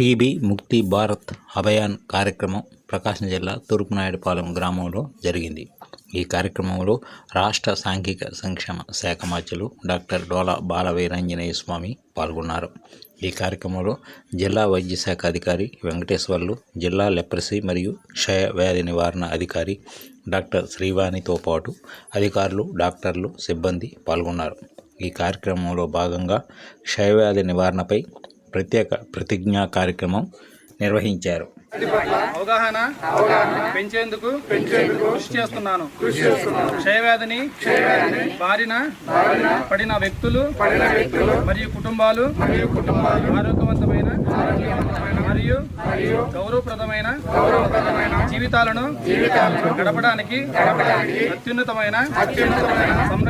TB ముక్తి భారత్ అభయాన్ కార్యక్రమం ప్రకాశం జిల్లా తూర్పునాయుడుపాలెం గ్రామంలో జరిగింది. ఈ కార్యక్రమంలో రాష్ట్ర సాంఘిక సంక్షేమ శాఖ మాధ్యులు డాక్టర్ డోలా బాలవీరాంజనేయ స్వామి పాల్గొన్నారు. ఈ కార్యక్రమంలో జిల్లా వైద్య శాఖ అధికారి వెంకటేశ్వర్లు జిల్లా లెప్రసీ మరియు క్షయ వ్యాధి నివారణ అధికారి డాక్టర్ శ్రీవాణితో పాటు అధికారులు డాక్టర్లు సిబ్బంది పాల్గొన్నారు. ఈ కార్యక్రమంలో భాగంగా క్షయవ్యాధి నివారణపై ప్రత్యేక ప్రతిజ్ఞా కార్యక్రమం నిర్వహించారు. అవగాహన పెంచేందుకు కృషి చేస్తున్నాను. క్షయవ్యాధిని బారిన పడిన వ్యక్తులు మరియు కుటుంబాలు ఆరోగ్యవంతమైన మరియు గౌరవప్రదమైన జీవితాలను గడపడానికి అత్యున్నతమైన సంరక్షణ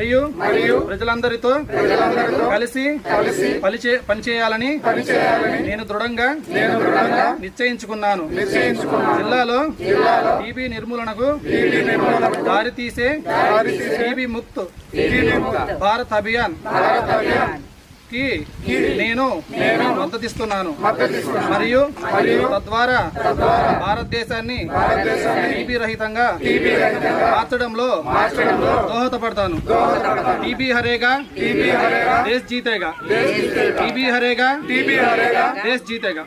మరియు ప్రజలందరితో కలిసి పనిచే పనిచేయాలని నేను దృఢంగా నిశ్చయించుకున్నాను. జిల్లాలో టీబీ నిర్మూలనకు దారితీసే టీబీ ముక్త్ భారత్ అభియాన్. కి నేను మద్దతిస్తున్నాను. మరియు తద్వారా భారతదేశాన్ని టీబీ రహితంగా మార్చడంలో దోహదపడతాను. టీబీ హరేగా దేశ్ జీతేగా. టీబీ హరేగా దేశ్ జీతేగా.